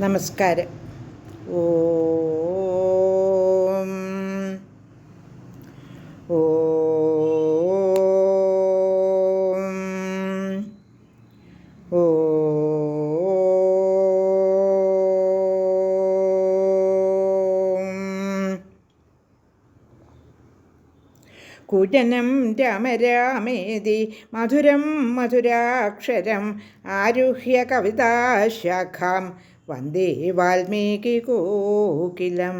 നമസ്കാരം. ഓം. ഓം. കുജനം രാമരാമേതി മധുരം മധുരാക്ഷരം ആരുഹ്യ കവിതാശാഖാം വന്ദേ വാൽമീകി കോകിലം.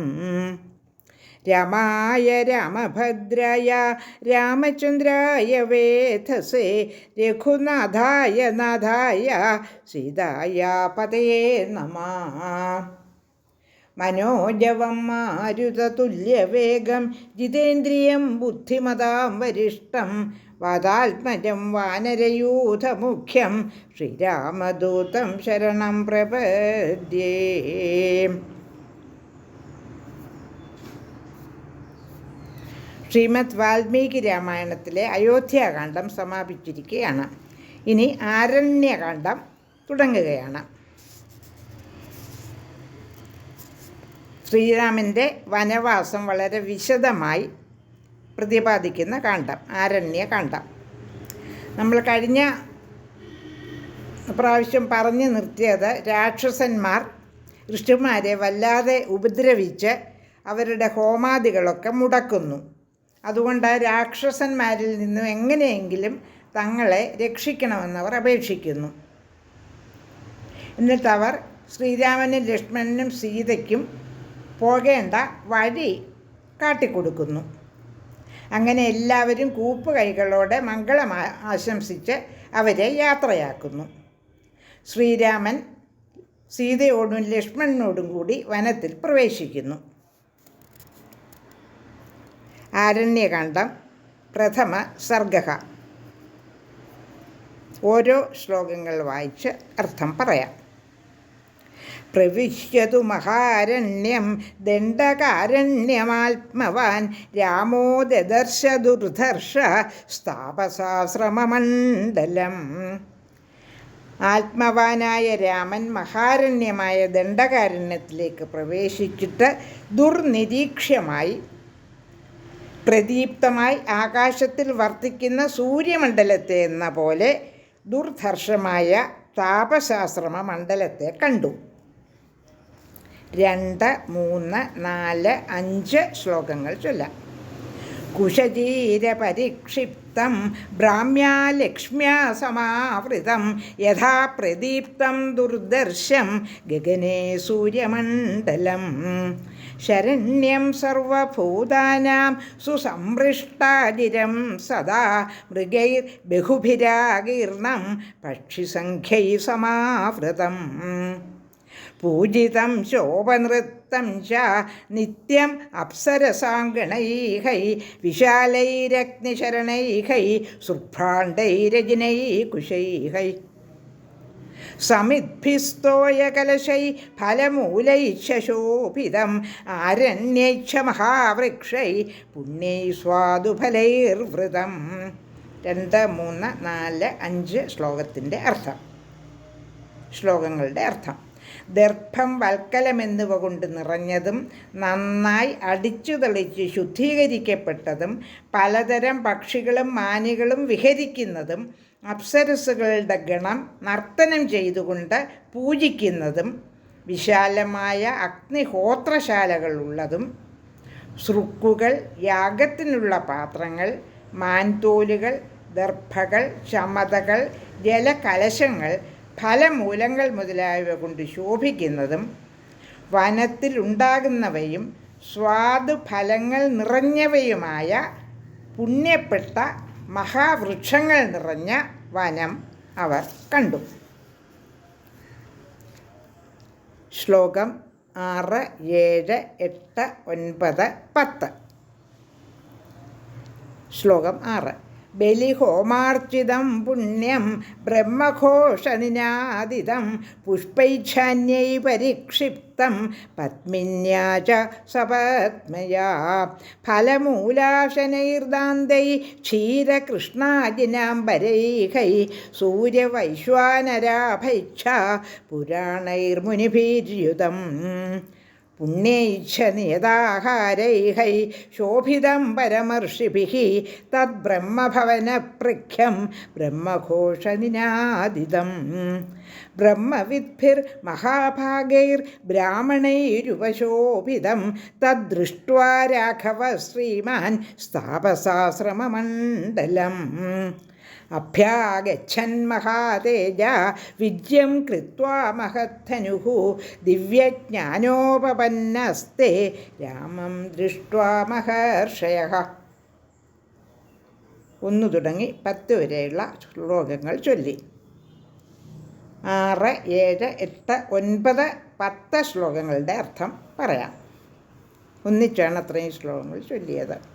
രാമായ രാമഭദ്രായ രാമചന്ദ്രായ വേധസേ രഘുനാഥായ നാഥായ സീതായ പതയേ നമ. മനോജവം മാരുതതുല്യവേഗം ജിതേന്ദ്രിയം ബുദ്ധിമതാം വരിഷ്ടം വാതാത്മജം വാനരയൂഥമുഖ്യം ശ്രീരാമദൂതം ശരണം പ്രപദ്യേ. ശ്രീമദ് വാൽമീകി രാമായണത്തിലെ അയോധ്യാകാന്ഡം സമാപിച്ചിരിക്കുകയാണ്. ഇനി ആരണ്യകാന്ഡം തുടങ്ങുകയാണ്. ശ്രീരാമന്റെ വനവാസം വളരെ വിശദമായി പ്രതിപാദിക്കുന്ന കാണ്ഡം ആരണ്യകാന്ഡം നമ്മൾ കഴിഞ്ഞ പ്രാവശ്യം പറഞ്ഞു നിർത്തിയത് രാക്ഷസന്മാർ ഋഷിമാരെ വല്ലാതെ ഉപദ്രവിച്ച് അവരുടെ ഹോമാദികളൊക്കെ മുടക്കുന്നു. അതുകൊണ്ട് രാക്ഷസന്മാരിൽ നിന്നും എങ്ങനെയെങ്കിലും തങ്ങളെ രക്ഷിക്കണമെന്നവർ അപേക്ഷിക്കുന്നു. എന്നിട്ട് അവർ ശ്രീരാമനും ലക്ഷ്മണനും സീതയ്ക്കും പോകേണ്ട വഴി കാട്ടിക്കൊടുക്കുന്നു. അങ്ങനെ എല്ലാവരും കൂപ്പ് കൈകളോടെ മംഗളം ആശംസിച്ച് അവരെ യാത്രയാക്കുന്നു. ശ്രീരാമൻ സീതയോടും ലക്ഷ്മണനോടും കൂടി വനത്തിൽ പ്രവേശിക്കുന്നു. ആരണ്യകാന്ഡം പ്രഥമ സർഗ ഓരോ ശ്ലോകങ്ങൾ വായിച്ച് അർത്ഥം പറയാം. പ്രവിശ്യതു മഹാരണ്യം ദണ്ഡകാരണ്യമാത്മവാൻ രാമോ ദദർശ ദുർധർഷ സ്ഥാപസാശ്രമമണ്ഡലം ആത്മവാനായ രാമൻ മഹാരണ്യമായ ദണ്ഡകാരണ്യത്തിലേക്ക് പ്രവേശിച്ചിട്ട് ദുർനിരീക്ഷ്യമായി പ്രദീപ്തമായി ആകാശത്തിൽ വർത്തിക്കുന്ന സൂര്യമണ്ഡലത്തെ എന്ന പോലെ ദുർധർഷമായ താപശാസ്ത്രമ മണ്ഡലത്തെ കണ്ടു. രണ്ട് മൂന്ന് നാല് അഞ്ച് ശ്ലോകങ്ങൾ ചൊല്ലാം. കുശജീരപരിക്ഷിപ്തം ഭ്രാമ്യാ ലക്ഷ്മ്യാ സമാവൃതം യഥാ പ്രദീപ്തം ദുർദർശം ഗഗനെ സൂര്യമണ്ഡലം. ശരണ്യം സർവഭൂതാനാം സുസംപൃഷ്ടാജിരം സദാ മൃഗൈർ ബഹുഭിരാകീർണം പക്ഷിസംഖ്യൈ സമാവൃതം. പൂജിതം ശോഭനൃത്തം ച നിത്യം അപ്സരസാങ്കണൈഹൈ വിശാലൈരഗ്നിശരണൈഹൈ സുഭ്രാണ്ടൈരജിനൈകുശൈഹൈ സമിദ്ഭിസ്തോയകലശൈ ഫലമൂലൈശോഭിതം ആരണ്യൈക്ഷ മഹാവൃക്ഷൈ പുണ്യൈ സ്വാദുഫലൈർവൃതം രണ്ട് മൂന്ന് നാല് അഞ്ച് ശ്ലോകത്തിന്റെ അർത്ഥം. ശ്ലോകങ്ങളുടെ അർത്ഥം. ദർഭം വൽക്കലമെന്നിവ കൊണ്ട് നിറഞ്ഞതും നന്നായി അടിച്ചു തെളിച്ച് ശുദ്ധീകരിക്കപ്പെട്ടതും പലതരം പക്ഷികളും മാനികളും വിഹരിക്കുന്നതും അപ്സരസുകളുടെ ഗണം നർത്തനം ചെയ്തുകൊണ്ട് പൂജിക്കുന്നതും വിശാലമായ അഗ്നിഹോത്രശാലകളുള്ളതും സൃക്കുകൾ യാഗത്തിനുള്ള പാത്രങ്ങൾ മാൻതോലുകൾ ദർഭകൾ ചമതകൾ ജലകലശങ്ങൾ ഫലമൂലങ്ങൾ മുതലായവ കൊണ്ട് ശോഭിക്കുന്നതും വനത്തിലുണ്ടാകുന്നവയും സ്വാദുഫലങ്ങൾ നിറഞ്ഞവയുമായ പുണ്യപ്പെട്ട മഹാവൃക്ഷങ്ങൾ നിറഞ്ഞ വനം അവർ കണ്ടു. ശ്ലോകം ആറ് ഏഴ് എട്ട് ഒൻപത് പത്ത്. ശ്ലോകം ആറ്. ബലിഹോമാർച്ചിതം പുണ്യം ബ്രഹ്മഘോഷനിനാദിതം പുഷ്പൈച്ഛാന്യൈ പരിക്ഷിപ്തം പത്മിന്യാ ച സപത്മയാ. ഫലമൂലാശനൈർദാന്തൈ ക്ഷീരകൃഷ്ണാജിനാംബരൈഹൈ സൂര്യവൈശ്വാനരാഭൈച്ഛ. പുരാണൈർമുനിഭിര്യുതം പുണ്യൈച്ഛ നിയതാഹാരൈഹൈ ശോഭിതം പരമർഷിഭിः തദ്ബ്രഹ്മഭവനപ്രഖ്യം ബ്രഹ്മഘോഷനിനാദിതം. ബ്രഹ്മവിദ്ഭിർമഹാഭാഗൈർബ്രാഹ്മണൈരുപശോഭിതം തദ്ദൃഷ്ട്വാ രാഘവ ശ്രീമാൻ സ്ഥാപസാശ്രമമണ്ഡലം അഭ്യാഗച്ഛൻ മഹാതേജ വിദ്യം കൃത്വാ മഹദ്ധനുഃ ദിവ്യജ്ഞാനോപപന്നസ്തേ രാമം ദൃഷ്ട്വാ മഹർഷയ. ഒന്നു തുടങ്ങി പത്ത് വരെയുള്ള ശ്ലോകങ്ങൾ ചൊല്ലി. ആറ് ഏഴ് എട്ട് ഒൻപത് പത്ത് ശ്ലോകങ്ങളുടെ അർത്ഥം പറയാം. ഒന്നിച്ചാണ് അത്രയും ശ്ലോകങ്ങൾ ചൊല്ലിയത്.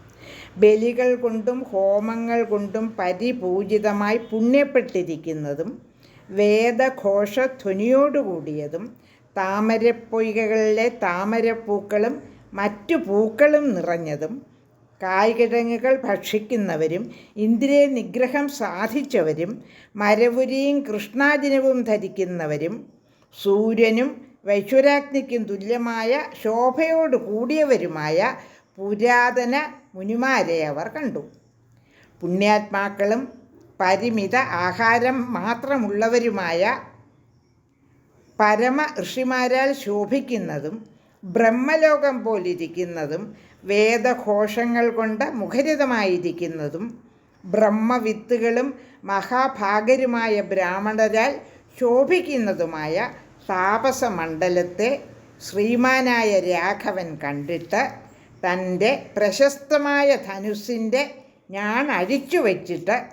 ബലികൾ കൊണ്ടും ഹോമങ്ങൾ കൊണ്ടും പരിപൂജിതമായി പുണ്യപ്പെട്ടിരിക്കുന്നതും വേദഘോഷധ്വനിയോടുകൂടിയതും താമരപ്പൊയ്കകളിലെ താമരപ്പൂക്കളും മറ്റു പൂക്കളും നിറഞ്ഞതും കായ്കിഴങ്ങുകൾ ഭക്ഷിക്കുന്നവരും ഇന്ദ്രിയ നിഗ്രഹം സാധിച്ചവരും മരവുരിയും കൃഷ്ണാജിനവും ധരിക്കുന്നവരും സൂര്യനും വൈശ്വരാഗ്നിക്കും തുല്യമായ ശോഭയോട് കൂടിയവരുമായ പുരാതന മുനിമാരെ അവർ കണ്ടു. പുണ്യാത്മാക്കളും പരിമിത ആഹാരം മാത്രമുള്ളവരുമായ പരമ ഋഷിമാരാൽ ശോഭിക്കുന്നതും ബ്രഹ്മലോകം പോലിരിക്കുന്നതും വേദഘോഷങ്ങൾ കൊണ്ട് മുഖരിതമായിരിക്കുന്നതും ബ്രഹ്മവിത്തുകളും മഹാഭാഗരുമായ ബ്രാഹ്മണരാൽ ശോഭിക്കുന്നതുമായ താപസമണ്ഡലത്തെ ശ്രീമാനായ രാഘവൻ കണ്ടിട്ട് തന്റെ പ്രശസ്തമായ ധനുസിന്റെ ഞാൻ അഴിച്ചു വച്ചിട്ട്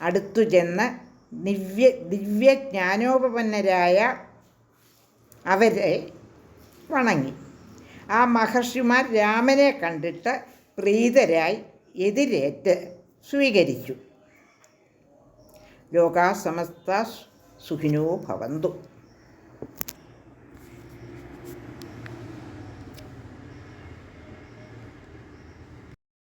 അടുത്തു ചെന്ന് ദിവ്യ ദിവ്യജ്ഞാനോപന്നരായ അവരെ വണങ്ങി. ആ മഹർഷിമാർ രാമനെ കണ്ടിട്ട് പ്രീതരായി എതിരേറ്റ് സ്വീകരിച്ചു. ലോകാസമസ്ത സുഖിനോ ഭവന്തു.